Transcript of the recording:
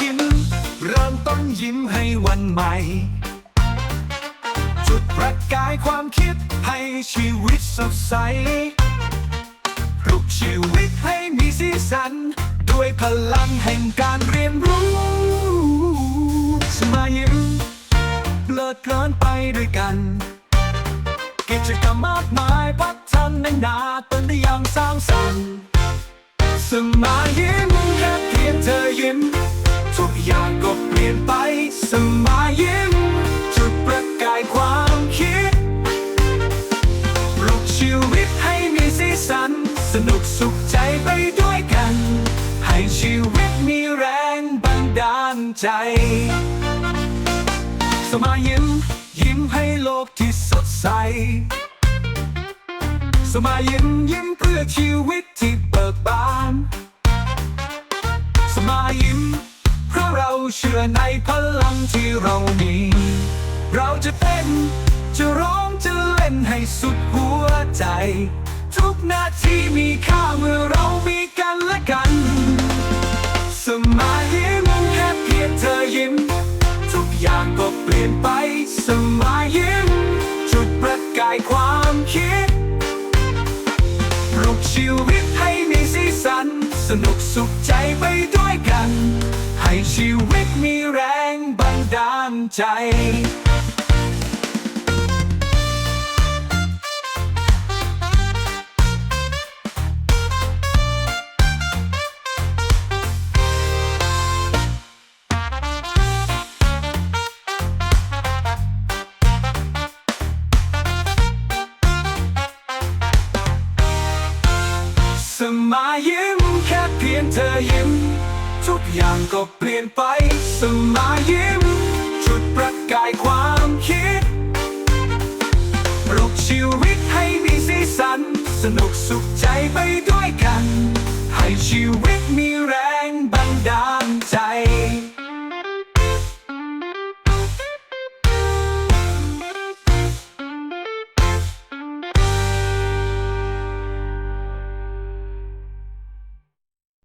ยิ้ม เริ่มต้นยิ้มให้วันใหม่ จุดประกายความคิดให้ชีวิตสดใสปลุกชีวิตให้มีสีสัน ด้วยพลังแห่งการเรียนรู้สมายิ้มเลิดเคลินไปด้วยกัน กิจกรรมมากมายพัฒนาตนได้อย่างสร้างสรรค์สมายิ้มแค่เพียงเธอ ใจ สมายิ้ม ยิ้มให้โลกที่สดใส สมายิ้มยิ้มเพื่อชีวิตที่เบิกบาน สมายิ้ม เพราะเราเชื่อในพลังที่เรามี เราจะเต้น จะร้องจะเล่นให้สุดหัวใจ ทุกนาทีมีค่าเมื่อเรามีกันและกัน สมาย ชีวิตให้มีสีสัน สนุกสุขใจไปด้วยกัน ให้ชีวิตมีแรงบันดาลใจ ยิ้มแค่เพียงเธอยิ้ม ทุกอย่างก็เปลี่ยนไปสมายิ้ม จุดประกายความคิดปลุกชีวิตให้มีสีสัน สนุกสุขใจไปด้วยกัน ให้ชีวิตมีแรง